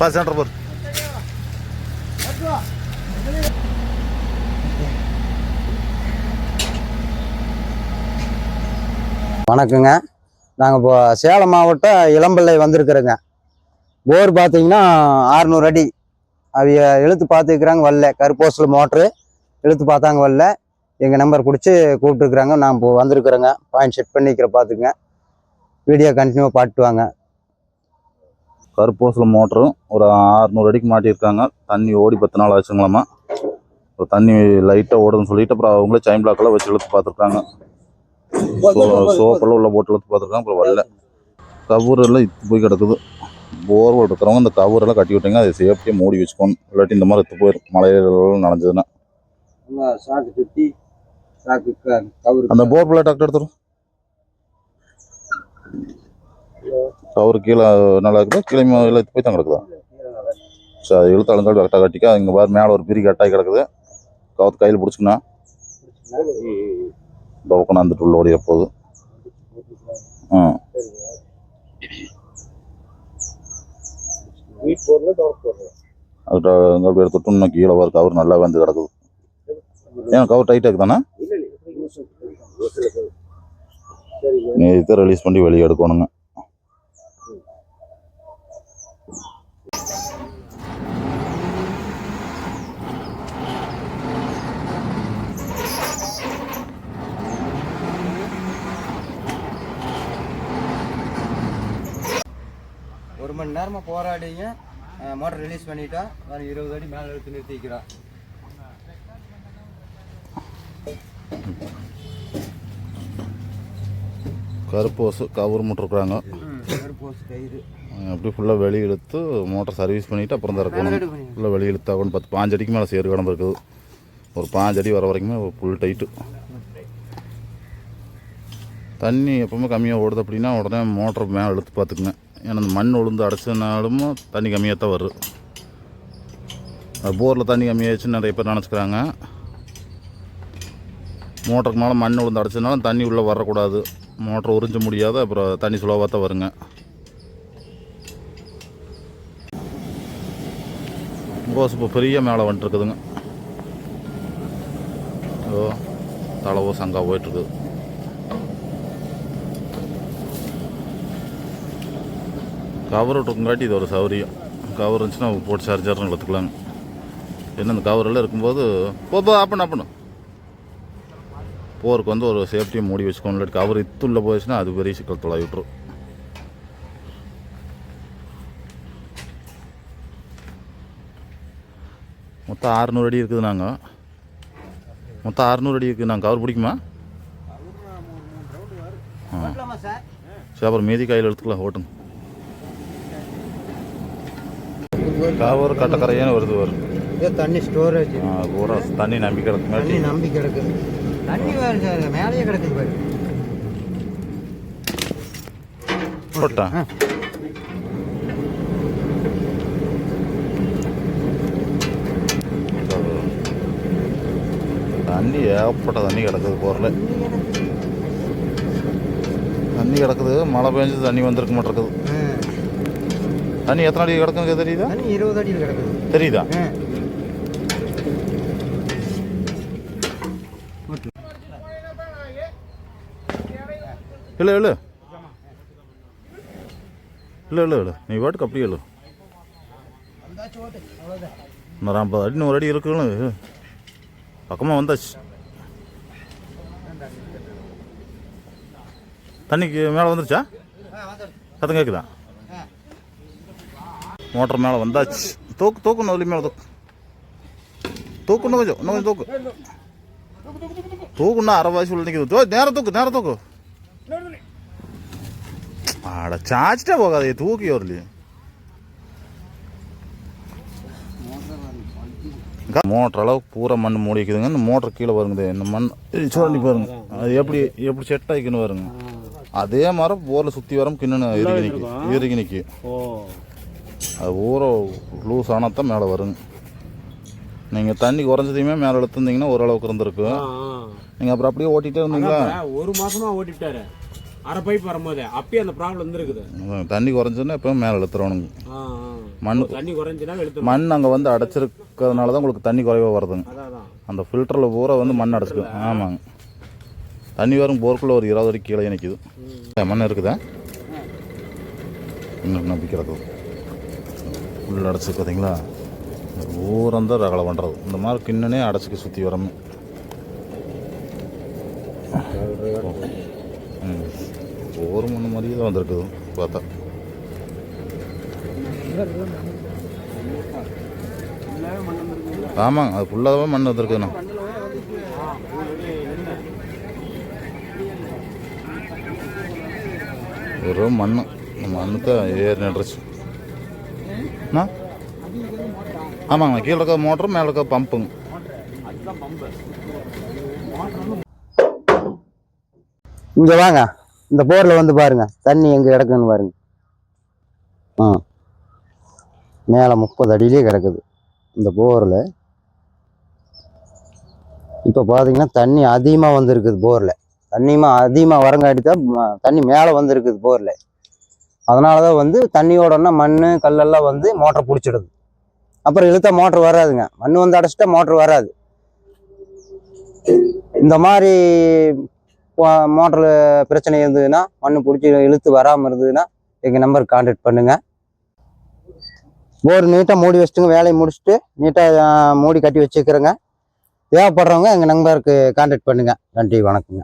பா சென்டர் போர் வணக்கங்க. நாங்கள் இப்போ சேலம் மாவட்டம் இளம்பிள்ளை வந்திருக்கிறோங்க. போர் பார்த்தீங்கன்னா ஆறுநூறு அடி. அவைய இழுத்து பார்த்துக்கிறாங்க வரல. கருப்போசில் மோட்ரு இழுத்து பார்த்தாங்க வரல. எங்கள் நம்பர் பிடிச்சி கூப்பிட்டுருக்குறாங்க. நான் இப்போ வந்திருக்குறேங்க. பாயிண்ட் செட் பண்ணிக்கிற பார்த்துக்குங்க. வீடியோ கண்டினியூவாக பாட்டுவாங்க கருப்பூசில் மோட்டரும் ஒரு ஆறுநூறு அடிக்கு மாட்டியிருக்காங்க. தண்ணி ஓடி பத்து நாள் ஆச்சுங்களாமா. ஒரு தண்ணி லைட்டாக ஓடுதுன்னு சொல்லிட்டு அப்புறம் அவங்களே சைன் பிளாக்கெல்லாம் வச்சு இழுத்து பார்த்துருக்காங்க. சோப்பெல்லாம் உள்ள போட்டு இழுத்து பார்த்துருக்காங்க. அப்புறம் வரல. கவர் எல்லாம் இத்து போய் கிடக்குது. போர்வெல் இருக்கிறவங்க இந்த கவர் எல்லாம் கட்டி விட்டீங்க அதை சேஃப்டியாக மூடி வச்சுக்கோணும் இல்லாட்டி இந்த மாதிரி இத்து போயிடும் மழையில நனைஞ்சதுன்னா. அந்த போர் பிள்ளை டாக்டர் எடுத்துரும் கவர் கீழே நல்லா இருக்குதா? கீழே இத்து போய் தான் கிடக்குதா? சரி அது இழுத்து அழுங்கால் கரெக்டாக கட்டிக்கா. இங்கே பாரு மேலே ஒரு பிரி கட்டாகி கிடக்குது. கவுத்து கையில் பிடிச்சிக்கணும் டோக்கன் வந்துட்டு உள்ள ஓடிய போகுது ஆ. அது அப்படி எடுத்துட்டு இன்னும் கீழே வர கவர் நல்லா வந்து கிடக்குது. ஏன் கவர் டைட்டாக இருக்குதானே நீ இதை ரிலீஸ் பண்ணி வெளியே எடுக்கணுங்க. மணி நேரமாக போராடிங்க. மோட்டர் ரிலீஸ் பண்ணிட்டோம் நான் இருபது அடி மேலே எடுத்து நிறுத்திக்கிறோம் கருப்பு கவர் முட்டிருக்குறாங்க கருப்போஸ் கயிறு. அப்படி ஃபுல்லாக வெளியே இழுத்து மோட்டர் சர்வீஸ் பண்ணிவிட்டு அப்புறம் தான் இருக்கணும் ஃபுல்லாக வெளியே இழுத்தாகணும் பத்து பாஞ்சு அடிக்கு மேலே கிடந்து இருக்குது. ஒரு பாஞ்சு அடி வர வரைக்குமே ஃபுல் டைட்டு தண்ணி எப்பவுமே கம்மியாக ஓடுது அப்படின்னா உடனே மோட்டர் மேலே இழுத்து பார்த்துக்குங்க. ஏன்னா மண் உளுந்து அடைச்சினாலும் தண்ணி கம்மியாக தான் வருது போரில் தண்ணி கம்மியாச்சுன்னு நிறைய பேர் நினச்சிக்கிறாங்க. மோட்டருக்கு மேலே மண் உளுந்து அடைச்சதுனாலும் தண்ணி உள்ளே வரக்கூடாது. மோட்டர் உறிஞ்ச முடியாத அப்புறம் தண்ணி சுலவாக தான் வருங்க. கோஸ் இப்போ பெரிய மேலே வந்துட்டுருக்குதுங்க ஓ தளவோ சங்கா போயிட்டுருக்குது கவர் விட்டுருக்குங்காட்டி இது ஒரு சௌரியம். கவர் இருந்துச்சுன்னா போட்டு சார்ஜர்னு எடுத்துக்கலாங்க என்ன இந்த கவரெல்லாம் இருக்கும்போது போ போ அப்பணும் அப்பணும் போருக்கு வந்து ஒரு சேஃப்டியை மூடி வச்சுக்கணும் இல்லாட்டி கவர் இத்துள்ள போயிடுச்சுன்னா அது பெரிய சிக்கல் தொலை விட்டுரும். மொத்தம் அறுநூறு அடி இருக்குது நாங்கள் மொத்தம் அறுநூறு அடி இருக்குது. நாங்கள் கவர் பிடிக்குமா? ஆ. சரி? அப்புறம் மீதி கையில் எடுத்துக்கலாம் ஓட்டுங்க. கவர் கட்டக்கரையானு வருது வரும் இது தண்ணி ஸ்டோரேஜ் ஆ, பூரா தண்ணி நம்பி தண்ணி கிடக்குங்காட்டி நம்பி கிடக்குது தண்ணி வேறு மேலேயே கிடக்குது பாரு. போட்டேன் தண்ணி ஏகப்பட்ட தண்ணி கிடக்குது போரில். தண்ணி கிடக்குது. மழை பெஞ்சு தண்ணி வந்திருக்க மாட்டிருக்குது. தண்ணி எத்தனை அடி கிடக்குங்க தெரியுதா? தண்ணி இருபது அடியில் கிடக்குது. தெரியுதா. இல்லை இல்லை இல்லை இல்லை இல்லை நீ பாட்டுக்கு அப்படியே இல்லை இன்னொரு ஐம்பது அடி நூறு அடி இருக்குன்னு. பக்கமாக வந்தாச்சு. தண்ணிக்கு மேலே வந்துருச்சா? சத்தம் கேட்குதா மோட்டர் மேலே வந்தாச்சு. தூக்கு தூக்கு இன்னும் மேலே தூக்கு. தூக்கு இன்னும் கொஞ்சம் இன்னும் கொஞ்சம் தூக்கு. தூக்குன்னா அரை வயசு உள்ள நிற்கிது நேரம் தூக்கு நேரம் தூக்கு. ஆட சாச்சிட்டே போகாதே தூக்கி வரலையே. மோட்டர் அளவுக்கு பூரா மண் மூடி வைக்குதுங்க. இந்த மோட்டர் கீழே வருங்க இந்த மண். இது சொல்லி பாருங்க. அது எப்படி எப்படி செட் ஆகிக்கணும் வருங்க அதே மாதிரி போரில் சுற்றி வரும் கிண்ணு இறுகி நிற்கி இறுகி நிற்கி அது ஊற லூஸ் ஆனால் தான் மேலே வருங்க நீங்கள் தண்ணி குறைஞ்சதையுமே மேலே எடுத்துருந்தீங்கன்னா ஓரளவுக்கு இருந்திருக்கு. நீங்கள் அப்புறம் அப்படியே ஓட்டிகிட்டே இருந்தீங்களா? ஒரு மாசமா ஓட்டிட்டாரு. அரை பைப் வரும்போது அப்பயே அந்த ப்ராப்ளம் இருந்திருக்குது தண்ணி குறைஞ்சதுன்னா எப்பவும் மேலே ஆ. மண் தண்ணி குறைஞ்சுனா மண் அங்கே வந்து அடைச்சிருக்கிறதுனால தான் உங்களுக்கு தண்ணி குறைவாக வருதுங்க. அந்த ஃபில்டரில் பூரா வந்து மண் அடைச்சிருக்கு ஆமாங்க. தண்ணி வரும் போருக்குள்ளே ஒரு இருபது அடி கீழே நிற்கிது மண் இருக்குதா? இன்னும் நம்பிக்கிறது? உள்ள அடைச்சிருக்கு பார்த்தீங்களா ஊரம் ரகலை பண்ணுறது இந்த மாதிரி கிண்ணனே அடைச்சிக்க சுற்றி வரணும் ம். ஒரு மண் மாதிரியே தான் வந்திருக்குது. பார்த்தா. ஆமாங்க அது ஃபுல்லாகவே மண் வந்திருக்குதுண்ணா. வெறும் மண் மண்ணுக்கு ஏறி நட்டுருச்சு ஆமாங்கண்ணா கீழே இருக்க மோட்டர் மேலே இருக்க பம்புங்க இங்க வாங்க. இந்த போர்ல வந்து பாருங்க. தண்ணி எங்க கிடக்குன்னு பாருங்க. ஆ. மேலே முப்பது அடியிலே கிடக்குது. இந்த போரில். இப்போ பார்த்தீங்கன்னா தண்ணி அதிகமாக வந்திருக்குது போரில். தண்ணியுமா அதிகமாக வரங்காட்டி தான் தண்ணி மேலே வந்திருக்குது போரில். அதனால தான் வந்து தண்ணியோடனா மண் கல்லெல்லாம் வந்து மோட்டரை பிடிச்சிடுது. அப்புறம் இழுத்த மோட்ரு வராதுங்க. மண் வந்து அடைச்சிட்டா மோட்ரு வராது. இந்த மாதிரி மோட்டரு பிரச்சனை இருந்ததுன்னா மண் பிடிச்சி இழுத்து வராமல் இருந்ததுன்னா எங்கள் நம்பருக்கு கான்டாக்ட் பண்ணுங்கள் போர் நீட்டாக மூடி வச்சுட்டுங்க வேலையை முடிச்சுட்டு நீட்டாக மூடி கட்டி வச்சுக்கிறேங்க. தேவைப்படுறவங்க எங்கள் நம்பருக்கு கான்டாக்ட் பண்ணுங்கள் நன்றி வணக்கங்க